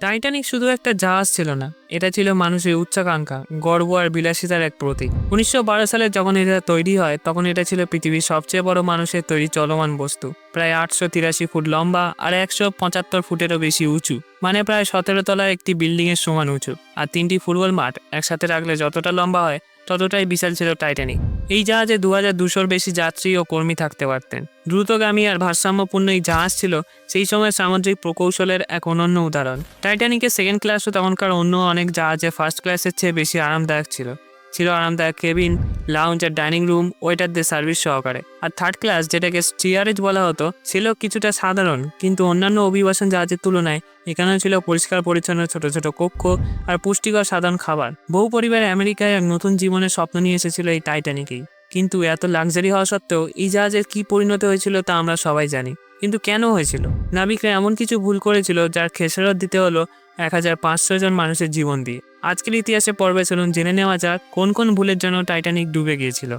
Titanic শুধু একটা জাহাজ ছিল না, এটা ছিল মানুষের উচ্চাকাঙ্ক্ষা, গর্ব আর বিলাসিতার এক প্রতীক। উনিশশো বারো সালে যখন এটা তৈরি হয়, তখন এটা ছিল পৃথিবীর সবচেয়ে বড় মানুষের তৈরি চলমান বস্তু। প্রায় আটশো তিরাশি ফুট লম্বা আর একশো পঁচাত্তর ফুটেরও বেশি উঁচু। মানে প্রায় সতেরো তলার একটি বিল্ডিং এর সমান উঁচু। আর তিনটি ফুটবল মাঠ একসাথে রাখলে যতটা লম্বা হয়, ততটাই বিশাল ছিল টাইটানিক। এই জাহাজে দু হাজার দুশোর বেশি যাত্রী ও কর্মী থাকতে পারতেন। দ্রুতগামী আর ভারসাম্যপূর্ণ এই জাহাজ ছিল সেই সময় সামুদ্রিক প্রকৌশলের এক অনন্য উদাহরণ। টাইটানিকের সেকেন্ড ক্লাসও তখনকার অন্য অনেক জাহাজে ফার্স্ট ক্লাসের চেয়ে বেশি আরামদায়ক ছিল। ছিল আরামদায়ক কেবিন লাউঞ্জ আর ডাইনিং রুম ওয়েটারদের সার্ভিস সহকারে। আর থার্ড ক্লাস যেটাকে স্টিয়ারেজ বলা হতো, ছিল কিছুটা সাধারণ, কিন্তু অন্যান্য অভিবাসন জাহাজের তুলনায় এখানেও ছিল পরিষ্কার, পরিচ্ছন্ন, ছোট ছোট কক্ষ আর পুষ্টিকর সাধারণ খাবার। বহু পরিবার আমেরিকায় এক নতুন জীবনের স্বপ্ন নিয়ে এসেছিল এই টাইটানিকেই কিন্তু এত লাক্সারি হওয়া সত্ত্বেও এই জাহাজের কী পরিণত হয়েছিল তা আমরা সবাই জানি। কিন্তু কেন হয়েছিল? নাবিকরা এমন কিছু ভুল করেছিল যার খেসারত দিতে হলো এক হাজার পাঁচশো জন মানুষের জীবন দিয়ে। আজকের ইতিহাসে পর্বে চলুন জেনে নেওয়া যাক কোন কোন ভুলের জন্য টাইটানিক ডুবে গিয়েছিল।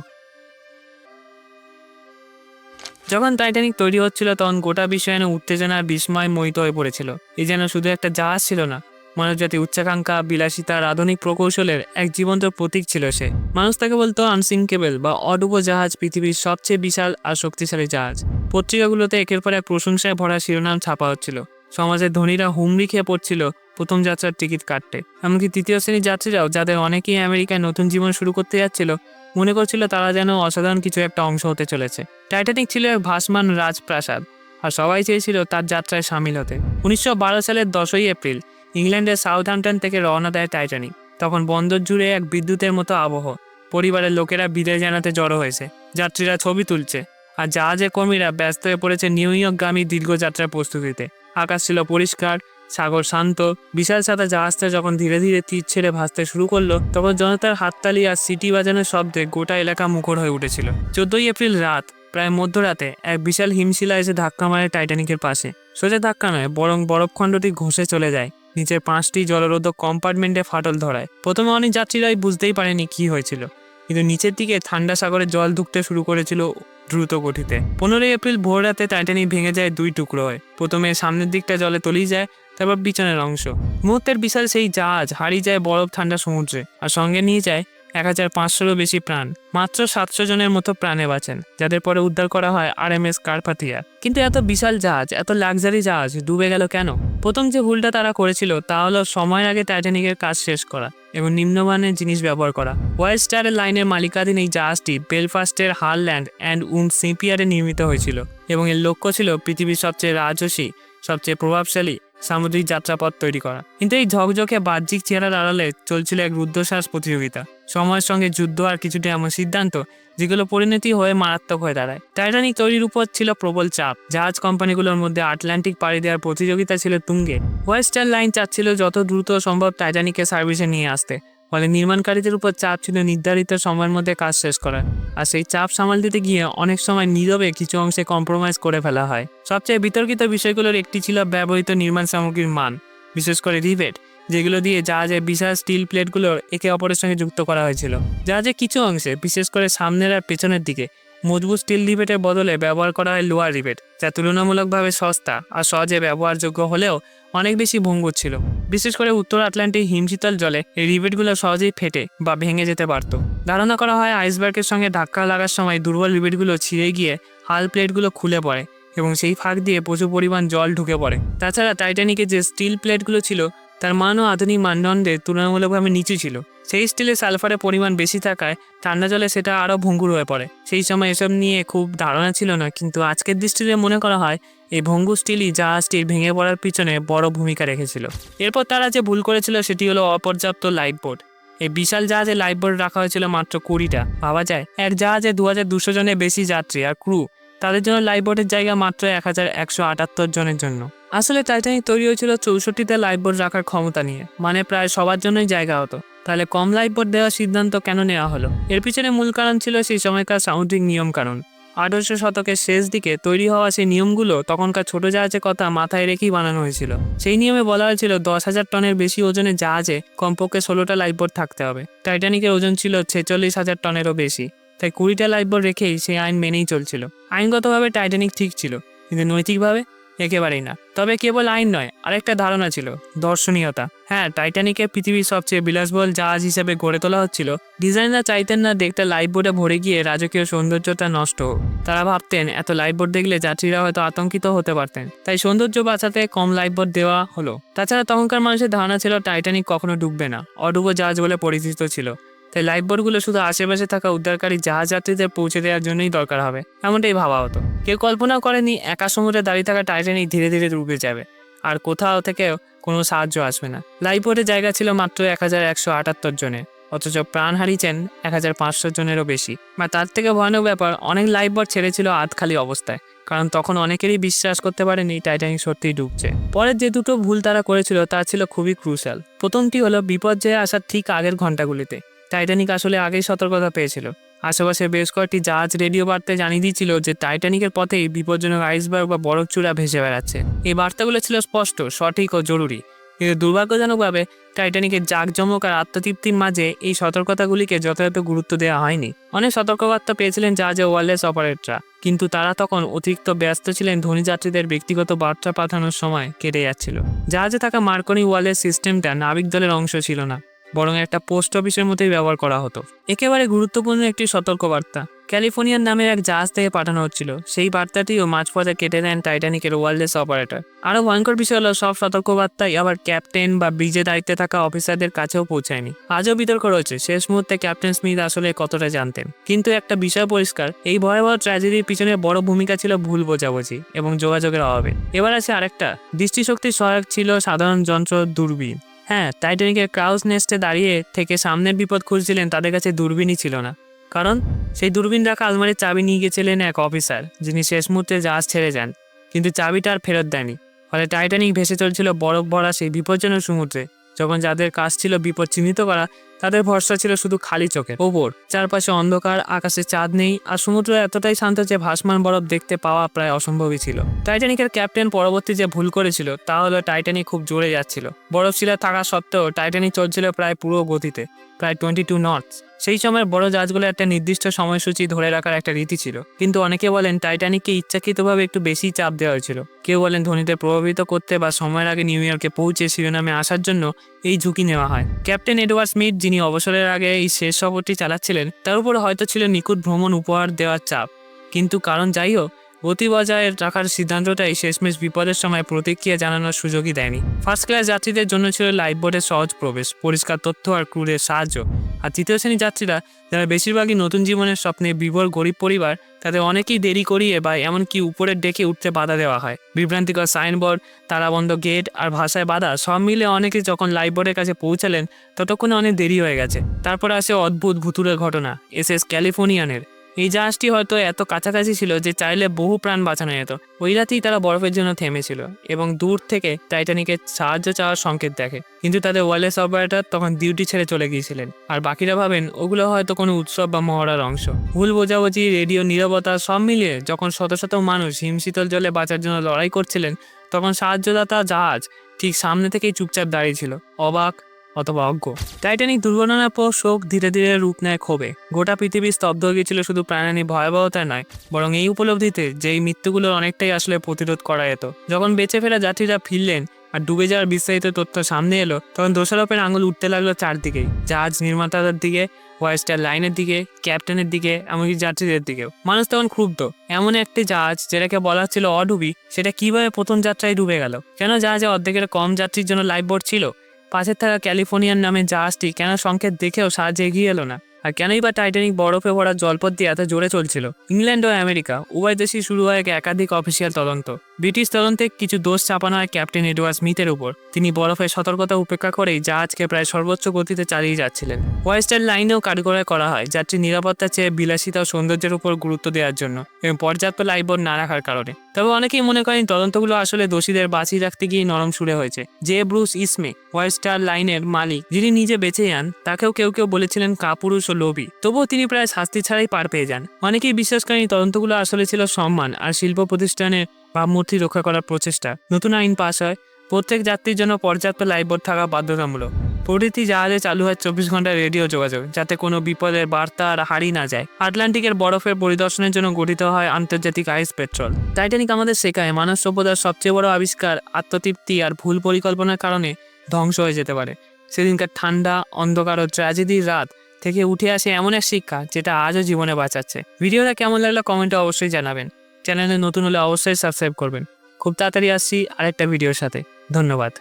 যখন টাইটানিক তৈরি হচ্ছিল, তখন গোটা বিষয় যেন উত্তেজনা, বিস্ময় মোহিত হয়ে পড়েছিল। এই যেন শুধু একটা জাহাজ ছিল না, মানবজাতি উচ্চাকাঙ্ক্ষা বিলাসিতা আর আধুনিক প্রকৌশলের এক জীবন্ত প্রতীক ছিল সে। মানুষ তাকে বলতো আনসিঙ্কেবল বা অডুবো জাহাজ, পৃথিবীর সবচেয়ে বিশাল আর শক্তিশালী জাহাজ। পত্রিকাগুলোতে একের পর এক প্রশংসায় ভরা শিরোনাম ছাপা হচ্ছিল। সমাজের ধনীরা হুমড়ি খেয়ে পড়ছিল প্রথম যাত্রার টিকিট কাটতে। এমনকি তৃতীয় শ্রেণির যাত্রীরাও, যাদের অনেকেই আমেরিকায় নতুন জীবন শুরু করতে যাচ্ছিল, মনে করছিল তারা যেন অসাধারণ কিছু একটা অংশ হতে চলেছে। টাইটানিক ছিল এক ভাসমান রাজপ্রাসাদ, আর সবাই চেয়েছিল তার যাত্রায় সামিল হতে। উনিশশো বারো সালের দশই এপ্রিল, ইংল্যান্ডের সাউথহ্যাম্পটন থেকে রওনা দেয় টাইটানিক। তখন বন্দর জুড়ে এক বিদ্যুতের মতো আবহ, পরিবারের লোকেরা বিদায় জানাতে জড়ো হয়েছে, যাত্রীরা ছবি তুলছে, আর জাহাজের কর্মীরা ব্যস্ত হয়ে পড়েছে নিউ ইয়র্কগামী দীর্ঘযাত্রার প্রস্তুতিতে। আকাশ ছিল পরিষ্কার সাগর শান্ত। বিশাল সাদা জাহাজটা যখন ধীরে ধীরে তীর ছেড়ে ভাসতে শুরু করল, তখন জনতার হাততালি আর সিটি বাজানোর শব্দে গোটা এলাকা মুখর হয়ে উঠেছিল। চোদ্দই এপ্রিল রাত, প্রায় মধ্যরাতে, এক বিশাল হিমশিলা এসে ধাক্কা মারে টাইটানিকের পাশে। সোজা ধাক্কা নয়, বরং বরফখণ্ডটি ঘষে চলে যায়। নিচের পাঁচটি জলরোধক কম্পার্টমেন্টে ফাটল ধরায়। প্রথমে অনেক যাত্রীরাই বুঝতেই পারেনি কি হয়েছিল। কিন্তু নিচের দিকে ঠান্ডা সাগরে জল ঢুকতে শুরু করেছিল দ্রুত গতিতে। পনেরোই এপ্রিল ভোর রাতে টাইটানিক ভেঙে যায় দুই টুকরো হয়। প্রথমে সামনের দিকটা জলে তলিয়ে যায়, তারপর পিছনের অংশ। মুহূর্তের বিশাল সেই জাহাজ হারিয়ে যায় বরফ ঠান্ডা সমুদ্রে, আর সঙ্গে নিয়ে যায় এক হাজার পাঁচশোরও বেশি প্রাণ। মাত্র সাতশো জনের মতো প্রাণে বাঁচেন, যাদের পরে উদ্ধার করা হয় আর এম এস কার্পাথিয়া কিন্তু এত বিশাল জাহাজ, এত লাক্সারি জাহাজ, ডুবে গেল কেন? প্রথম যে ভুলটা তারা করেছিল, তা হলো সময়ের আগে টাইটানিকের কাজ শেষ করা এবং নিম্নমানের জিনিস ব্যবহার করা। ওয়াইল্ড স্টারের লাইনের মালিকাধীন এই জাহাজটি বেলফাস্টের হারল্যান্ড অ্যান্ড উন সিপিয়ারে নির্মিত হয়েছিল এবং এর লক্ষ্য ছিল পৃথিবীর সবচেয়ে রাজসী সবচেয়ে প্রভাবশালী সামুদ্রিক যাত্রাপথ তৈরি করা। কিন্তু এই ঝকঝকে বাহ্যিক চেহারার আড়ালে চলছিল এক রুদ্ধশ্বাস প্রতিযোগিতা। সময়ের সঙ্গে যুদ্ধ আর কিছুটা এমন সিদ্ধান্ত, যেগুলো পরিণতি হয়ে মারাত্মক হয়ে দাঁড়ায়। টাইটানিক তৈরির উপর ছিল প্রবল চাপ। জাহাজ কোম্পানিগুলোর মধ্যে আটলান্টিক পাড়ি দেওয়ার প্রতিযোগিতা ছিল তুঙ্গে। ওয়েস্টার্ন লাইন চাচ্ছিল যত দ্রুত সম্ভব টাইটানিককে সার্ভিসে নিয়ে আসতে। ফলে নির্মাণকারীদের উপর চাপ ছিল নির্ধারিত সময়ের মধ্যে কাজ শেষ করা আর সেই চাপ সামাল দিতে গিয়ে অনেক সময় নীরবে কিছু অংশে কম্প্রোমাইজ করে ফেলা হয়। সবচেয়ে বিতর্কিত বিষয়গুলোর একটি ছিল ব্যবহৃত নির্মাণ সামগ্রীর মান, বিশেষ করে রিভেট যেগুলো দিয়ে জাহাজে বিশাল স্টিল প্লেটগুলোর একে অপরের সঙ্গে যুক্ত করা হয়েছিল। জাহাজে কিছু অংশে, বিশেষ করে সামনের আর পেছনের দিকে মজবুত স্টিল রিভেটের বদলে ব্যবহার করা হয় লোয়ার রিভেট যা তুলনামূলকভাবে সস্তা আর সহজে ব্যবহারযোগ্য হলেও অনেক বেশি ভঙ্গুর ছিল। বিশেষ করে উত্তর আটলান্টিক হিমশীতল জলে এই রিভেটগুলো সহজেই ফেটে বা ভেঙে যেতে পারত। ধারণা করা হয় আইসবার্গের সঙ্গে ধাক্কা লাগার সময় দুর্বল রিভেটগুলো ছিঁড়ে গিয়ে হাল প্লেটগুলো খুলে পড়ে এবং সেই ফাঁক দিয়ে প্রচুর পরিমাণ জল ঢুকে পড়ে। তাছাড়া টাইটানিকের যে স্টিল প্লেটগুলো ছিল, তার মানও আধুনিক মানদণ্ডে তুলনামূলকভাবে নিচু ছিল। সেই স্টিলে সালফারের পরিমাণ বেশি থাকায় ঠান্ডা জলে সেটা আরও ভঙ্গুর হয়ে পড়ে। সেই সময় এসব নিয়ে খুব ধারণা ছিল না, কিন্তু আজকের দৃষ্টিতে মনে করা হয়, এই ভঙ্গুর স্টিলই জাহাজটির ভেঙে পড়ার পিছনে বড় ভূমিকা রেখেছিল। এরপর তারা যে ভুল করেছিল সেটি হলো অপর্যাপ্ত লাইফ বোর্ড এই বিশাল জাহাজে লাইফ বোর্ড রাখা হয়েছিল মাত্র কুড়িটা। ভাবা যায়, এক জাহাজে দু হাজার দুশো জনের বেশি যাত্রী আর ক্রু, তাদের জন্য লাইফ বোর্ডের জায়গা মাত্র এক হাজার একশো আটাত্তর জনের জন্য। আসলে টাইটানিক তৈরি হয়েছিল চৌষট্টিতে লাইফ বোর্ড রাখার ক্ষমতা নিয়ে। মানে প্রায় সবার জন্যই জায়গা হতো। তাহলে কম লাইফ বোর্ড দেওয়ার সিদ্ধান্ত কেন নেওয়া হলো? এর পিছনে মূল কারণ ছিল সেই সময়কার সামুদ্রিক নিয়ম কারণ আঠারোশো শতকের শেষ দিকে তৈরি হওয়া সেই নিয়মগুলো তখনকার ছোট জাহাজের কথা মাথায় রেখেই বানানো হয়েছিল। সেই নিয়মে বলা হয়েছিল দশ হাজার টনের বেশি ওজনের জাহাজে কমপক্ষে ষোলোটা লাইফবোর্ড থাকতে হবে। টাইটানিকের ওজন ছিল ছেচল্লিশ হাজার টনেরও বেশি। তাই কুড়িটা লাইফবোর্ড রেখেই সেই আইন মেনেই চলছিল। আইনগতভাবে টাইটানিক ঠিক ছিল। কিন্তু নৈতিকভাবে একেবারেই না। তবে কেবল আইন নয়, আরেকটা ধারণা ছিল, দর্শনীয়তা। হ্যাঁ টাইটানিকে পৃথিবীর সবচেয়ে বিলাসবহুল জাহাজ হিসেবে গড়ে তোলা হচ্ছিল। ডিজাইনার চাইতেন না দেখতে লাইফ বোর্ডে ভরে গিয়ে রাজকীয় সৌন্দর্যটা নষ্ট হোক। তারা ভাবতেন, এত লাইফ বোর্ড দেখলে যাত্রীরা হয়তো আতঙ্কিত হতে পারতেন। তাই সৌন্দর্য বাঁচাতে কম লাইফ বোর্ড দেওয়া হলো। তাছাড়া তখনকার মানুষের ধারণা ছিল, টাইটানিক কখনো ডুববে না, অডুবো জাহাজ বলে পরিচিত ছিল। তাই লাইফ বোর্ডগুলো শুধু আশেপাশে থাকা উদ্ধারকারী জাহাজ যাত্রীদের পৌঁছে দেওয়ার জন্যই দরকার হবে, এমনটাই ভাবা হতো। কেউ কল্পনা করেনি একা সমুদ্রে দাঁড়িয়ে থাকা টাইটানিক ধীরে ধীরে ডুবে যাবে। আর কোথাও থেকে কোনো সাহায্য আসবে না। লাইফ বোর্ডে জায়গা ছিল মাত্র এক হাজার একশো আটাত্তর জনের, অথচ প্রাণ হারিয়েছেন এক হাজার পাঁচশো জনেরও বেশি। বা তার থেকে ভয়ানক ব্যাপার, অনেক লাইফ বোর্ড ছেড়েছিল আধ খালি অবস্থায়, কারণ তখন অনেকেরই বিশ্বাস করতে পারেনি টাইটানিক সত্যিই ডুবছে। পরের যে দুটো ভুল তারা করেছিল, তা ছিল খুবই ক্রুশাল প্রথমটি হলো বিপর্যয়ে আসার ঠিক আগের ঘন্টাগুলিতে টাইটানিক আসলে আগেই সতর্কতা পেয়েছিল। আশেপাশে বেশ কয়েকটি জাহাজ রেডিও বার্তায় জানিয়ে দিয়েছিল যে টাইটানিকের পথেই বিপজ্জনক আইসবার্গ বা বরফ চূড়া ভেসে বেড়াচ্ছে। এই বার্তাগুলো ছিল স্পষ্ট, সঠিক ও জরুরি। কিন্তু দুর্ভাগ্যজনকভাবে টাইটানিকের জাঁকজমক আর আত্মতৃপ্তির মাঝে এই সতর্কতাগুলিকে যথাযথ গুরুত্ব দেওয়া হয়নি। অনেক সতর্কবার্তা পেয়েছিলেন জাহাজে ওয়ারলেস অপারেটররা কিন্তু তারা তখন অতিরিক্ত ব্যস্ত ছিলেন ধনী যাত্রীদের ব্যক্তিগত বার্তা পাঠানোর সময় কেটে যাচ্ছিল। জাহাজে থাকা মার্কনি ওয়ালের সিস্টেমটা নাবিক দলের অংশ ছিল না। বরং একটা পোস্ট অফিসের মতোই ব্যবহার করা হতো। একেবারে গুরুত্বপূর্ণ একটি সতর্কবার্তা। ক্যালিফোর্নিয়ান নামের এক জাহাজ থেকে পাঠানো হচ্ছিল। সেই বার্তাটিও মাঝপথে কেটে দেন টাইটানিকের ওয়ারলেস অপারেটর। আরও ভয়ঙ্কর বিষয় হলো, সব সতর্কবার্তাই আবার ক্যাপ্টেন বা ব্রিজে দায়িত্বে থাকা অফিসারদের কাছেও পৌঁছায়নি। আজও বিতর্ক রয়েছে, শেষ মুহূর্তে ক্যাপ্টেন স্মিথ আসলে কতটা জানতেন। কিন্তু একটা বিষয় পরিষ্কার, এই ভয়াবহ ট্র্যাজেডির পিছনে বড় ভূমিকা ছিল ভুল বোঝাবুঝি এবং যোগাযোগের অভাবে। এবার আছে আরেকটা। দৃষ্টিশক্তির সহায়ক ছিল সাধারণ যন্ত্র দূরবীন। হ্যাঁ টাইটানিকের ক্রাউজ নেস্টে দাঁড়িয়ে থেকে সামনের বিপদ খুঁজছিলেন তাদের কাছে দূরবীনই ছিল না। কারণ সেই দূরবীন রাখা আলমারির চাবি নিয়ে গেছিলেন এক অফিসার, যিনি শেষ মুহূর্তে জাহাজ ছেড়ে যান। কিন্তু চাবিটা আর ফেরত দেয়নি। ফলে টাইটানিক ভেসে চলছিল বরফ ভরা সেই বিপজ্জনক সমুদ্রে, যখন যাদের কাজ ছিল বিপদ চিহ্নিত করা তাদের ভরসা ছিল শুধু খালি চোখে ওপর। চারপাশে অন্ধকার, আকাশে চাঁদ নেই, আর সমুদ্র এতটাই শান্ত যে ভাসমান বরফ দেখতে পাওয়া প্রায় অসম্ভবই ছিল। টাইটানিকের ক্যাপ্টেন পরবর্তী যে ভুল করেছিল, তা হলো টাইটানিক খুব জোরে যাচ্ছিল। বরফ শিলা থাকা সত্ত্বেও টাইটানিক চলছিল প্রায় পুরো গতিতে, প্রায় টোয়েন্টি টু নটস সেই সময় বড় জাহাজগুলো একটা নির্দিষ্ট সময়সূচি ধরে রাখার একটা রীতি ছিল। কিন্তু অনেকে বলেন টাইটানিককে ইচ্ছাকৃতভাবে একটু বেশি চাপ দেওয়া হয়েছিল কেউ বলেন ধনীদের প্রভাবিত করতে বা সময়ের আগে নিউ ইয়র্কে পৌঁছে শিরোনামে আসার জন্য এই ঝুঁকি নেওয়া হয়। ক্যাপ্টেন এডওয়ার্ড স্মিথ, যিনি অবসরের আগে এই শেষ সফরটি চালাচ্ছিলেন, তার উপর হয়তো ছিল নিখুঁত ভ্রমণ উপহার দেওয়ার চাপ। কিন্তু কারণ যাই হোক, গতি বজায় রাখার সিদ্ধান্তটাই শেষমেশ বিপদের সময় প্রতিক্রিয়া জানানোর সুযোগই দেয়নি। ফার্স্ট ক্লাস যাত্রীদের জন্য ছিল লাইফ বোর্ডের সহজ প্রবেশ, পরিষ্কার তথ্য আর ক্রুরের সাহায্য। আর তৃতীয় শ্রেণির যাত্রীরা যারা বেশিরভাগই নতুন জীবনের স্বপ্নে বিভোর গরিব পরিবার, তাদের অনেকেই দেরি করিয়ে বা এমনকি উপরের ডেকে উঠতে বাধা দেওয়া হয়। বিভ্রান্তিকর সাইনবোর্ড তারাবন্ধ গেট আর ভাষায় বাধা সব মিলে অনেকে যখন লাইফবোর্ডের কাছে পৌঁছালেন, ততক্ষণে অনেক দেরি হয়ে গেছে। তারপর আসে অদ্ভুত ভুতুরের ঘটনা, এস এস ক্যালিফোর্নিয়ানের। এই জাহাজটি হয়তো এত কাছাকাছি ছিল যে চাইলে বহু প্রাণ বাঁচানো যেত। ওই রাতেই তারা বরফের জন্য থেমেছিল এবং দূর থেকে টাইটানিকের সাহায্য চাওয়ার সংকেত দেখে। কিন্তু তাদের ওয়ারলেস অপারেটর তখন ডিউটি ছেড়ে চলে গিয়েছিলেন। আর বাকিরা ভাবেন, ওগুলো হয়তো কোনো উৎসব বা মহড়ার অংশ। ভুল বোঝাবুঝি, রেডিও নিরবতা সব মিলিয়ে যখন শত শত মানুষ হিমশীতল জলে বাঁচার জন্য লড়াই করছিলেন, তখন সাহায্যদাতা জাহাজ ঠিক সামনে থেকেই চুপচাপ দাঁড়িয়েছিল অবাক অথবা অজ্ঞ। টাইটানিক দুর্ঘটনার পর শোক ধীরে ধীরে রূপ নেয় ক্ষোভে। গোটা পৃথিবী স্তব্ধ হয়ে গিয়েছিল শুধু প্রাণানি ভয়াবহতা নয়, বরং এই উপলব্ধিতে যে এই মৃত্যুগুলোর অনেকটাই আসলে প্রতিরোধ করা যেত। যখন বেঁচে ফেরা যাত্রীরা ফিরলেন আর ডুবে যাওয়ার বিস্তারিত তথ্য সামনে এলো, তখন দোষারোপের আঙুল উঠতে লাগল চারদিকেই। জাহাজ নির্মাতাদের দিকে ওয়াইস্টার লাইনের দিকে ক্যাপ্টেনের দিকে, এমনকি যাত্রীদের দিকেও। মানুষ তখন ক্ষুব্ধ। এমন একটি জাহাজ যেটাকে বলা ছিল অডুবি, সেটা কীভাবে প্রথম যাত্রায় ডুবে গেল? কেন জাহাজে অর্ধেকের কম যাত্রীর জন্য লাইফ বোর্ড ছিল? পাশের থাকা ক্যালিফোর্নিয়ান নামে জাহাজটি কেন সংকেত দেখেও সাহায্যে এগিয়ে এলো না? আর কেনই বা টাইটানিক বরফে ভরা জলপথ দিয়ে এত জোরে চলছিল? ইংল্যান্ড ও আমেরিকা, উভয় দেশেই শুরু হয় এক একাধিক অফিসিয়াল তদন্ত। ব্রিটিশ তদন্তে কিছু দোষ চাপানো হয় ক্যাপ্টেন এডওয়ার্ড স্মিথের উপর। তিনি বরফের সতর্কতা উপেক্ষা করেই জাহাজকে প্রায় সর্বোচ্চ গতিতে চালিয়ে যাচ্ছিলেন। ওয়েস্টার্ন লাইনেও কারিগরি করা হয়, যাত্রী নিরাপত্তা চেয়ে বিলাসিতা ও সৌন্দর্যের উপর গুরুত্ব দেওয়ার জন্য এবং পর্যাপ্ত লাইবোর্ড না রাখার কারণে। তবে অনেকেই মনে করেন তদন্তগুলো আসলে দোষীদের বাঁচিয়ে রাখতে গিয়ে নরম সুরে হয়েছে। যে ব্রুস ইসমে ওয়েস্টার লাইনের মালিক, যিনি নিজে বেঁচে যান, তাকেও কেউ কেউ বলেছিলেন কাপুরুষ ও লোভী। তবুও তিনি প্রায় শাস্তি ছাড়াই পার পেয়ে যান। অনেকেই বিশ্বাস করেন তদন্তগুলো আসলে ছিল সম্মান আর শিল্প প্রতিষ্ঠানের ভাবমূর্তি রক্ষা করার প্রচেষ্টা। নতুন আইন পাশ হয়। প্রত্যেক যাত্রীর জন্য পর্যাপ্ত লাইফবোর্ড থাকা বাধ্যতামূলক। প্রতিটি জাহাজে চালু হয় চব্বিশ ঘণ্টা রেডিও যোগাযোগ, যাতে কোনো বিপদের বার্তা আর হারিয়ে না যায়। আটলান্টিকের বরফের পরিদর্শনের জন্য গঠিত হয় আন্তর্জাতিক আইস পেট্রোল। টাইটানিক আমাদের শেখায়, মানব সভ্যতার সবচেয়ে বড় আবিষ্কার আত্মতৃপ্তি আর ভুল পরিকল্পনার কারণে ধ্বংস হয়ে যেতে পারে। সেদিনকার ঠান্ডা, অন্ধকার ও ট্র্যাজেডির রাত থেকে উঠে আসে এমন এক শিক্ষা, যেটা আজও জীবনে বাঁচাচ্ছে। ভিডিওটা কেমন লাগল কমেন্টে অবশ্যই জানাবেন। চ্যানেলে নতুন হলে অবশ্যই সাবস্ক্রাইব করবেন। খুব তাড়াতাড়ি আসছি আরেকটা ভিডিওর সাথে। ধন্যবাদ।